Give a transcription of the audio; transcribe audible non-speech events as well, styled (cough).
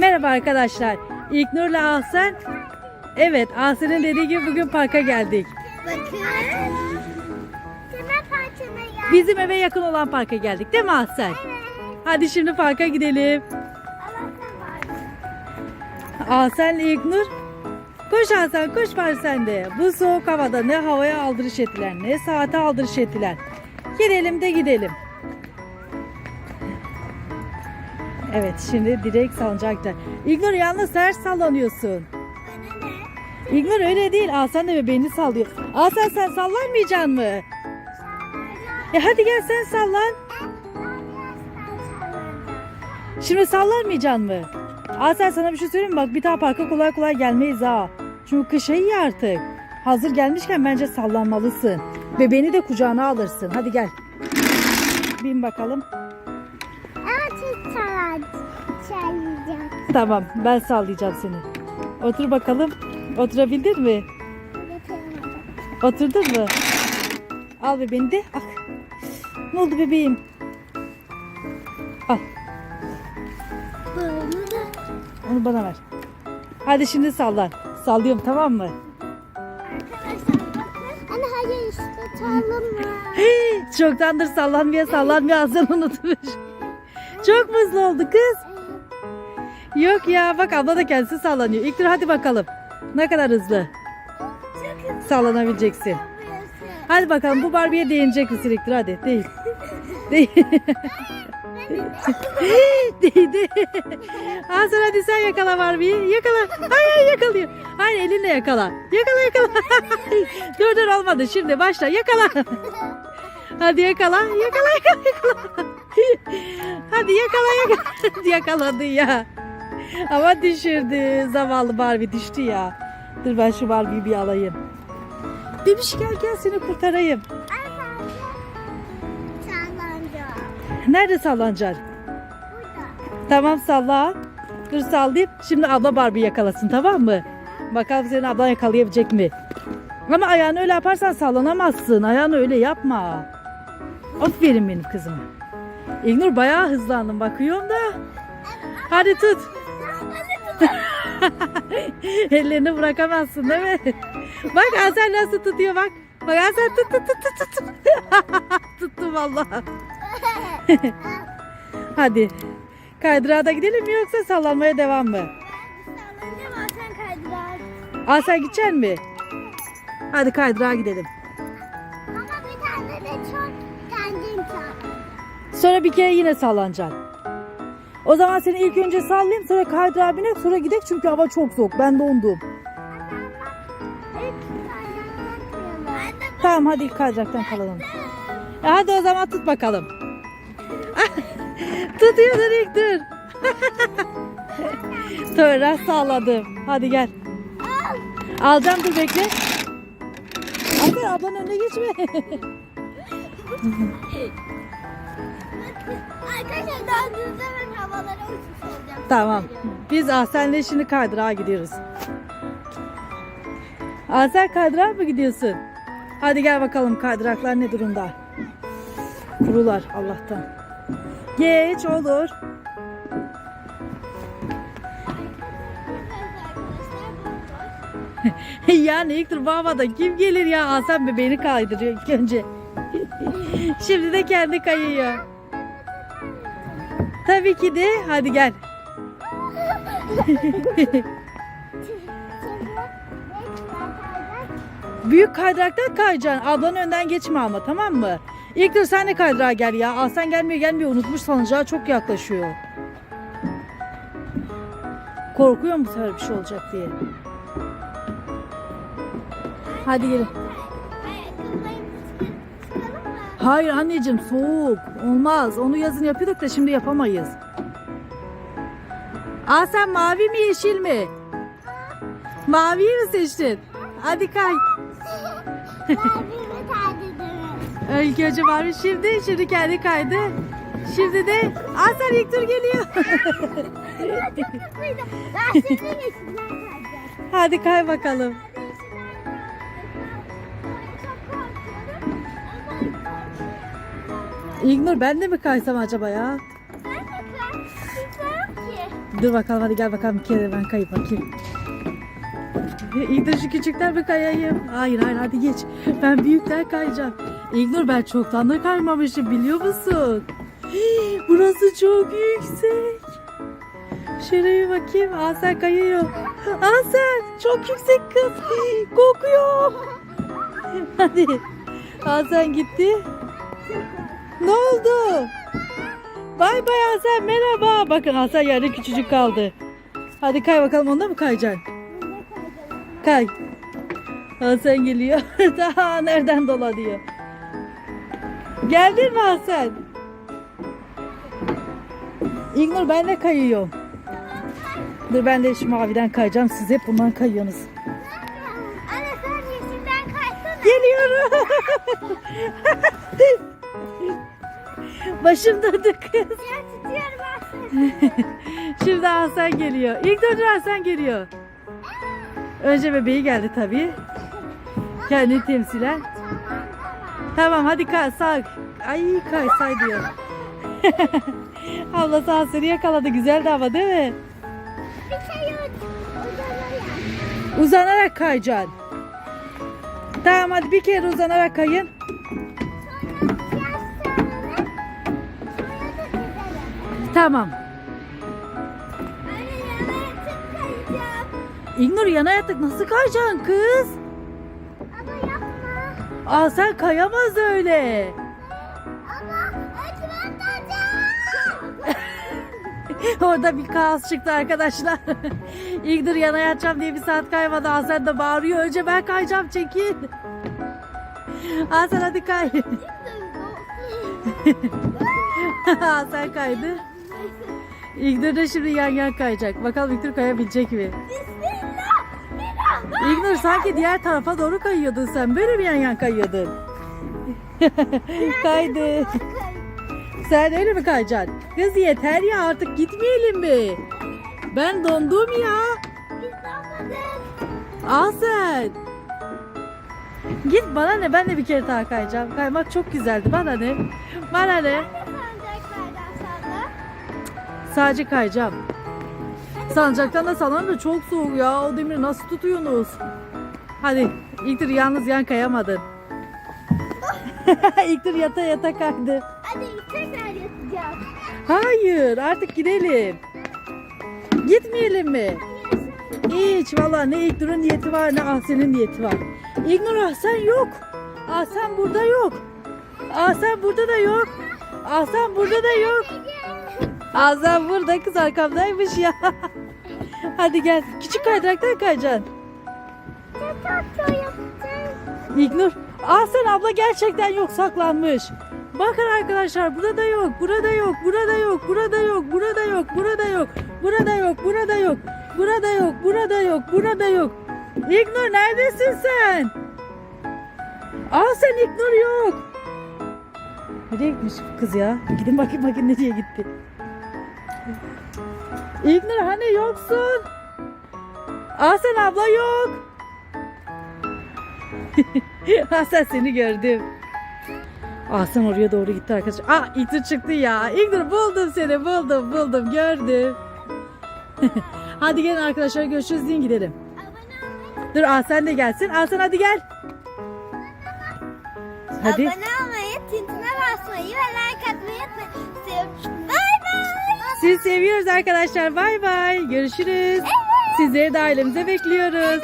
Merhaba arkadaşlar. İlknur'la Ahsen. Evet Ahsen'in dediği gibi bugün parka geldik. Bakın. Bizim eve yakın olan parka geldik değil mi Ahsen? Hadi şimdi parka gidelim. Ahsen'le İlknur. Koş Ahsen koş var sen de. Bu soğuk havada ne havaya aldırış ettiler ne saate aldırış ettiler. Gidelim de gidelim. Evet şimdi direkt salıncakta. İlknur yalnız ters sallanıyorsun. İlknur öyle değil. Ahsen de bebeğini sallıyor. Ahsen sen sallanmayacaksın mı? E hadi gel sen sallan. Şimdi sallanmayacaksın mı? Ahsen sana bir şey söyleyeyim? Bak bir daha parka kolay kolay gelmeyiz ha. Çünkü kışa iyi artık. Hazır gelmişken bence sallanmalısın. Bebeğini de kucağına alırsın. Hadi gel. Bin bakalım. Tamam ben sallayacağım seni. Otur bakalım. Oturabildin mi? Oturdun mu? Al bebeğini de. Ah. Ne oldu bebeğim? Al onu bana ver. Hadi şimdi sallan. Sallıyorum tamam mı? Anne hayır işte. Hey, Çoktandır sallanmaya sallanmaya Hasan unutmuş. Çok mutlu oldu kız. Yok ya bak abla da kendisi sallanıyor. İlk dur hadi bakalım. Ne kadar hızlı Çok hızlı sallanabileceksin. Hadi bakalım bu Barbie'ye değinecek misin İlk dur hadi. Değil. Değil. (laughs) Değdi. Hasan hadi sen yakala Barbie'yi. Yakala. Hayır hayır yakalıyor. Hayır elinle yakala. Yakala yakala. (laughs) dur dur olmadı şimdi başla yakala. Hadi yakala. Yakala yakala yakala. Hadi yakala yakala. Yakaladı ya. (laughs) Ama düşürdü. Zavallı Barbie düştü ya. Dur ben şu Barbie'yi bir alayım. Demiş gel gel seni kurtarayım. Nerede sallanacaksın? Burada. Tamam salla. Dur sallayayım. Şimdi abla Barbie yakalasın tamam mı? Bakalım senin ablan yakalayabilecek mi? Ama ayağını öyle yaparsan sallanamazsın. Ayağını öyle yapma. Aferin benim kızım. İlnur bayağı hızlandın bakıyorum da. Hadi tut. (laughs) Ellerini bırakamazsın değil mi? Bak Hasan nasıl tutuyor bak. Bak Hasan tut tut tut tut. tut. (laughs) Tuttum vallahi. (laughs) Hadi. Kaydırağa da gidelim mi yoksa sallanmaya devam mı? Sallanacağım Hasan kaydırar. Aa sen gideceksin mi? Hadi kaydırağa gidelim. Ama bir tane de çok kendin çal. Sonra bir kere yine sallanacaksın. O zaman seni ilk önce sallayayım sonra kaydırağa binek sonra gidelim çünkü hava çok soğuk. Ben dondum. Tamam hadi ilk kalalım. E hadi o zaman tut bakalım. (laughs) Tutuyorsun ilk dur. (laughs) Sonra salladım. Hadi gel. Alacağım dur bekle. Aferin ablanın önüne geçme. (laughs) Arkadaşlar döndüğünüzde ben havalara uçmuş. Tamam. Biz Ahsen'le şimdi kaydırağa gidiyoruz. Ahsen kaydırağa mı gidiyorsun? Hadi gel bakalım kaydıraklar ne durumda? Kurular Allah'tan. Geç olur. (laughs) yani ilk dur babada kim gelir ya? Ahsen bebeğini kaydırıyor ilk önce. Şimdi de kendi kayıyor. Tabii ki de. Hadi gel. (laughs) Büyük kaydıraktan kayacaksın. Ablanın önden geçme ama tamam mı? İlk dur sen de kaydırağa gel ya. Aslan gelmiyor gelmiyor. Unutmuş sanıcağı çok yaklaşıyor. Korkuyor mu bu sefer bir şey olacak diye. Hadi gelin. Hayır anneciğim soğuk. Olmaz. Onu yazın yapıyorduk da şimdi yapamayız. Aa sen mavi mi yeşil mi? Maviyi mi seçtin? Hadi kay. (laughs) İlk önce mavi şimdi, şimdi kendi kaydı. Şimdi de Aa sen ilk tur geliyor. (laughs) (laughs) Hadi kay bakalım. İlknur ben de mi kaysam acaba ya? Ben de kay. Kimse yok ki. Dur bakalım hadi gel bakalım bir kere ben kayıp bakayım. İlk de şu küçükten bir kayayım. Hayır hayır hadi geç. Ben büyükten kayacağım. İlknur ben çoktandır kaymamışım biliyor musun? Hii, Burası çok yüksek. Şöyle bir bakayım. Asel kayıyor. Asel çok yüksek kız. Hii, Kokuyor. Hadi. Asel gitti. Ne oldu? Bay bay Asel merhaba. Bakın Asel yerde küçücük kaldı. Hadi kay bakalım onda mı kayacaksın? Kay. Hasan geliyor. (laughs) Daha nereden dolanıyor? Geldin mi Hasan? İgnur ben de kayıyorum. Dur ben de şu maviden kayacağım. Siz hep bundan kayıyorsunuz. Anne sen yeşilden kaysana. Geliyorum. (laughs) Başım döndü kız. Tutuyorum. (laughs) Şimdi Hasan geliyor. İlk önce Hasan geliyor. Önce bebeği geldi tabii. Kendi temsilen. Tamam hadi kay say. Ay kay say diyor. (laughs) Ablası Hasan'ı yakaladı. Güzeldi ama değil mi? Bir şey yok. Uzanarak kayacaksın. Tamam hadi bir kere uzanarak kayın. Tamam. Anne yana yatıp kayacağım. İgnur yana yatık nasıl kayacaksın kız? Ama yapma. Aa sen kayamaz öyle. Ama ötmen. (laughs) Orada bir kaos çıktı arkadaşlar. (laughs) İlknur yana yatacağım diye bir saat kaymadı. Hasan da bağırıyor. Önce ben kayacağım çekil. (laughs) Hasan hadi kay. Hasan kaydı. İlknur da şimdi yan yan kayacak. Bakalım İlknur kayabilecek mi? İlknur sanki diğer tarafa doğru kayıyordun sen. Böyle mi yan yan kayıyordun? Kaydı. Sen öyle mi kayacaksın? Kız yeter ya artık gitmeyelim mi? Ben dondum ya. Al sen. Git bana ne ben de bir kere daha kayacağım. Kaymak çok güzeldi bana ne? Bana ne? Sadece kayacağım. Sancaktan da sana da çok soğuk ya. O demiri nasıl tutuyorsunuz? Hadi İlktir yalnız yan kayamadın. (laughs) İlktir yata yata kaydı. Hadi tekrar yatacağım. Hayır artık gidelim. Gitmeyelim mi? Hiç valla ne İlknur'un niyeti var ne Ahsen'in niyeti var. İlknur Ahsen yok. Ahsen burada yok. Ahsen burada da yok. Ahsen burada da yok. Ahsen burada kız arkamdaymış ya. Hadi gel. Küçük kaydıraktan kayacaksın. Yapacağım. İlknur. Ahsen abla gerçekten yok saklanmış. Bakın arkadaşlar burada yok, burada yok, burada yok, burada yok, burada yok, burada yok, burada yok, burada yok, burada yok, burada yok, burada yok. İlknur neredesin sen? Ahsen İlknur yok. Nereye gitmiş kız ya? Gidin bakayım bakayım nereye gitti. İlknur hani yoksun? Ahsen abla yok. (laughs) Hasan seni gördüm. Hasan oraya doğru gitti arkadaşlar. Ah İlknur çıktı ya. İlknur buldum seni buldum buldum gördüm. (laughs) hadi gelin arkadaşlar görüşürüz deyin gidelim. Dur Hasan de gelsin. Hasan hadi gel. Hadi. abone olmayı, tintine basmayı ve like atmayı unutmayın. Sizi seviyoruz arkadaşlar. Bay bay. Görüşürüz. Sizleri de ailemize bekliyoruz.